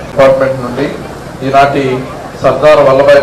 Department నుండి ఈనాటి సర్దార్ వల్లభాయ్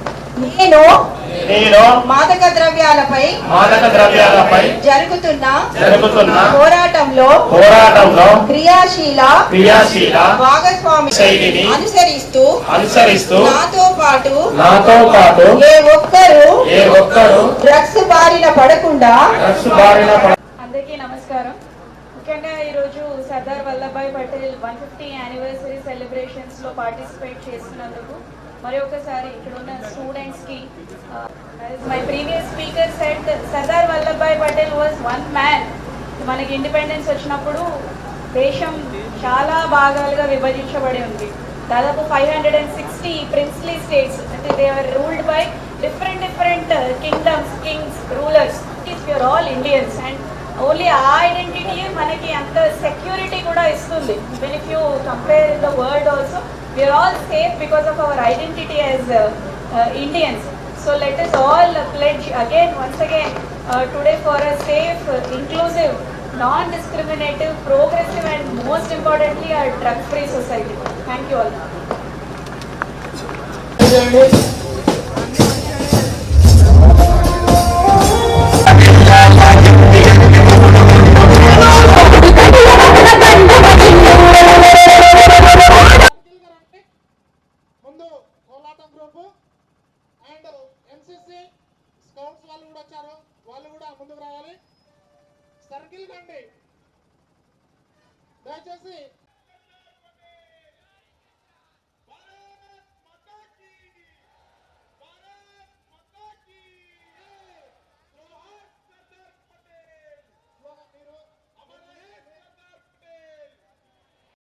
నేను నేను మాదక ద్రవ్యాలపై మాదక ద్రవ్యాలపై జరుగుతున్న జరుగుతున్న పోరాటంలో పోరాటంలో క్రియాశీల క్రియాశీల భాగస్వామి శైలిని అనుసరిస్తూ అనుసరిస్తూ నాతో పాటు నాతో పాటు ఏ ఒక్కరూ ఏ ఒక్కరు డ్రగ్స్ బారిన పడకుండా డ్రగ్స్ బారిన అందరికీ నమస్కారం. ముఖ్యంగా ఈరోజు Sardar Vallabhbhai Patel one fifty anniversary సెలబ్రేషన్స్లో participate చేస్తున్నందుకు మరి ఒకసారి ఇక్కడ ఉన్న స్టూడెంట్స్కి my previous speaker said Sardar Vallabhbhai Patel was one man మనకి ఇండిపెండెన్స్ వచ్చినప్పుడు దేశం చాలా భాగాలుగా విభజించబడి ఉంది. దాదాపు five hundred and sixty princely states అంటే they are ruled by different different kingdoms kings rulers your all Indians and only ఆ ఐడెంటిటీ మనకి అంత సెక్యూరిటీ కూడా ఇస్తుంది. If you compare the world also We are all safe because of our identity as uh, Indians. So let us all pledge again, once again, uh, today for a safe, inclusive, non-discriminative, progressive and most importantly a drug-free society. Thank you all. వచ్చారు వాళ్ళు కూడా ముందుకు రావాలి. Circle కండి. దయచేసి